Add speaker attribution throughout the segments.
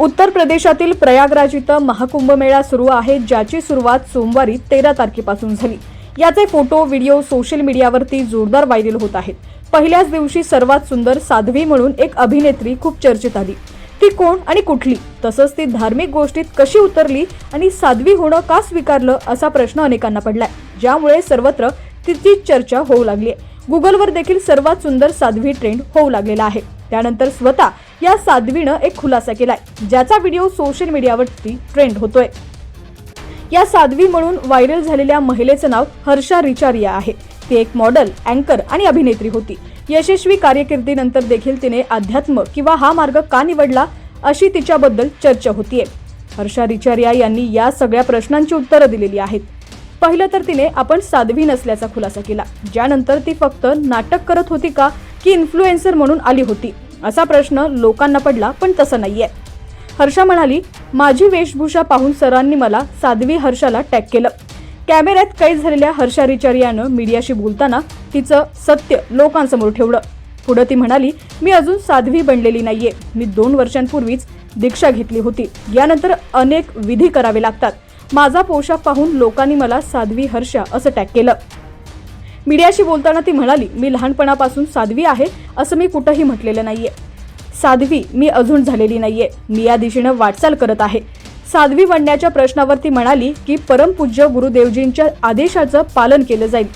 Speaker 1: उत्तर प्रदेशातील प्रयागराज इथं महाकुंभमेळा सुरू आहे ज्याची सुरुवात सोमवारी तेरा तारखेपासून झाली. याचे फोटो व्हिडिओ सोशल मीडियावरती जोरदार व्हायरल होत आहेत. पहिल्याच दिवशी सर्वात सुंदर साध्वी म्हणून एक अभिनेत्री खूप चर्चेत आली. ती कोण आणि कुठली? तसंच ती धार्मिक गोष्टीत कशी उतरली आणि साध्वी होणं का स्वीकारलं असा प्रश्न अनेकांना पडलाय. ज्यामुळे सर्वत्र तिची चर्चा होऊ लागली आहे. गुगलवर देखील सर्वात सुंदर साध्वी ट्रेंड होऊ लागलेला आहे. त्यानंतर स्वतः या साध्वीनं एक खुलासा केलाय ज्याचा व्हिडिओ सोशल मीडियावरती ट्रेंड होतोय. या साध्वी म्हणून व्हायरल झालेल्या महिलेचं नाव हर्षा रिचारिया आहे. ती एक मॉडेल अँकर आणि अभिनेत्री होती. यशस्वी कार्यकिर्दीनंतर देखील तिने अध्यात्म किंवा हा मार्ग का निवडला अशी तिच्याबद्दल चर्चा होतीये. हर्षा रिचारिया यांनी या सगळ्या प्रश्नांची उत्तरं दिलेली आहेत. पहिलं तर तिने आपण साध्वी नसल्याचा खुलासा केला ज्यानंतर ती फक्त नाटक करत होती का की इन्फ्लुएन्सर म्हणून आली होती? असा प्रश्न लोकांना पडला पण तसं नाहीये. हर्षा म्हणाली माझी वेशभूषा पाहून सरांनी मला साध्वी हर्षाला टॅग केलं. कॅमेऱ्यात कैद झालेल्या हर्षा रिचारियानं मीडियाशी बोलताना तिचं सत्य लोकांसमोर ठेवलं. पुढं ती म्हणाली मी अजून साध्वी बनलेली नाहीये. मी दोन वर्षांपूर्वीच दीक्षा घेतली होती. यानंतर अनेक विधी करावे लागतात. माझा पोशाख पाहून लोकांनी मला साध्वी हर्षा असं टॅग केलं. मीडियाशी बोलताना ती म्हणाली मी लहानपणापासून साध्वी आहे असं मी कुठंही म्हटलेलं नाहीये. साध्वी मी अजून झालेली नाहीये. मी या दिशेनं वाटचाल करत आहे. साध्वी बनण्याच्या प्रश्नावर ती म्हणाली की परमपूज्य गुरुदेवजींच्या आदेशाचं पालन केलं जाईल.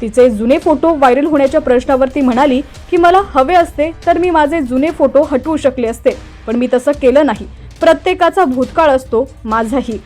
Speaker 1: तिचे जुने फोटो व्हायरल होण्याच्या प्रश्नावर ती म्हणाली की मला हवे असते तर मी माझे जुने फोटो हटवू शकले असते पण मी तसं केलं नाही. प्रत्येकाचा भूतकाळ असतो माझाही.